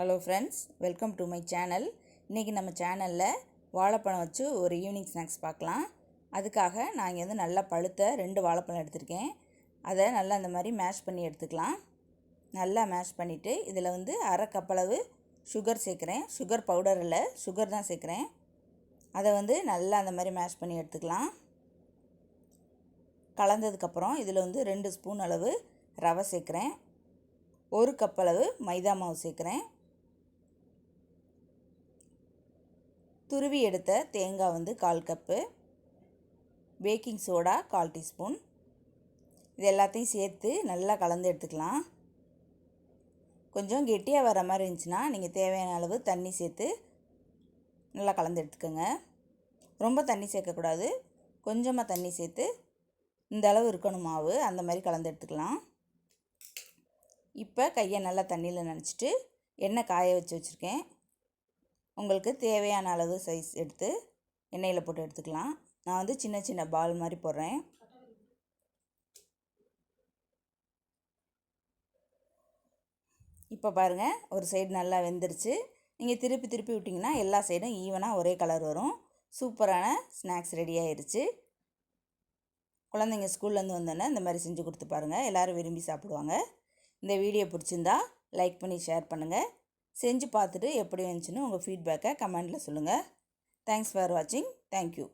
Hello friends welcome to my channel இன்றைக்கி நம்ம சேனலில் வாழைப்பழம் வச்சு ஒரு ஈவினிங் ஸ்நாக்ஸ் பார்க்கலாம். அதுக்காக நான் இங்கே வந்து நல்லா பழுத்த ரெண்டு வாழைப்பழம் எடுத்திருக்கேன். அதை நல்லா இந்த மாதிரி மேஷ் பண்ணி எடுத்துக்கலாம். நல்லா மேஷ் பண்ணிவிட்டு இதில் வந்து அரை கப்பளவு சுகர் சேர்க்குறேன். சுகர் பவுடர் இல்லை சுகர் தான் சேர்க்குறேன். அதை வந்து நல்லா அந்த மாதிரி மேஷ் பண்ணி எடுத்துக்கலாம். கலந்ததுக்கப்புறம் இதில் வந்து ரெண்டு ஸ்பூன் அளவு ரவை சேர்க்குறேன். ஒரு கப் அளவு மைதா மாவு சேர்க்குறேன். துருவி எடுத்த தேங்காய் வந்து கால் கப்பு பேக்கிங் சோடா கால் டீஸ்பூன். இது எல்லாத்தையும் சேர்த்து நல்லா கலந்து எடுத்துக்கலாம். கொஞ்சம் கெட்டியாக வர மாதிரி இருந்துச்சுன்னா நீங்கள் தேவையான அளவு தண்ணி சேர்த்து நல்லா கலந்து எடுத்துக்கோங்க. ரொம்ப தண்ணி சேர்க்கக்கூடாது. கொஞ்சமாக தண்ணி சேர்த்து இந்த அளவு இருக்கணும் மாவு அந்த மாதிரி கலந்து எடுத்துக்கலாம். இப்போ கையை நல்லா தண்ணியில் நினச்சிட்டு எண்ணெய் காய வச்சு வச்சுருக்கேன். உங்களுக்கு தேவையான அளவு சைஸ் எடுத்து எண்ணெயில் போட்டு எடுத்துக்கலாம். நான் வந்து சின்ன சின்ன பால் மாதிரி போடுறேன். இப்போ பாருங்கள் ஒரு சைடு நல்லா வெந்துருச்சு. நீங்கள் திருப்பி திருப்பி விட்டிங்கன்னா எல்லா சைடும் ஈவனாக ஒரே கலர் வரும். சூப்பரான ஸ்நாக்ஸ் ரெடி ஆயிடுச்சு குழந்தைங்க ஸ்கூல்லேருந்து வந்தோன்னே இந்த மாதிரி செஞ்சு கொடுத்து பாருங்கள் எல்லோரும் விரும்பி சாப்பிடுவாங்க. இந்த வீடியோ பிடிச்சிருந்தா லைக் பண்ணி ஷேர் பண்ணுங்கள் செஞ்சு பார்த்துட்டு எப்படி இருந்துச்சுன்னு உங்கள் ஃபீட்பேக்கை கமெண்டில் சொல்லுங்கள் தேங்க்ஸ் ஃபார் வாட்சிங் தேங்க்யூ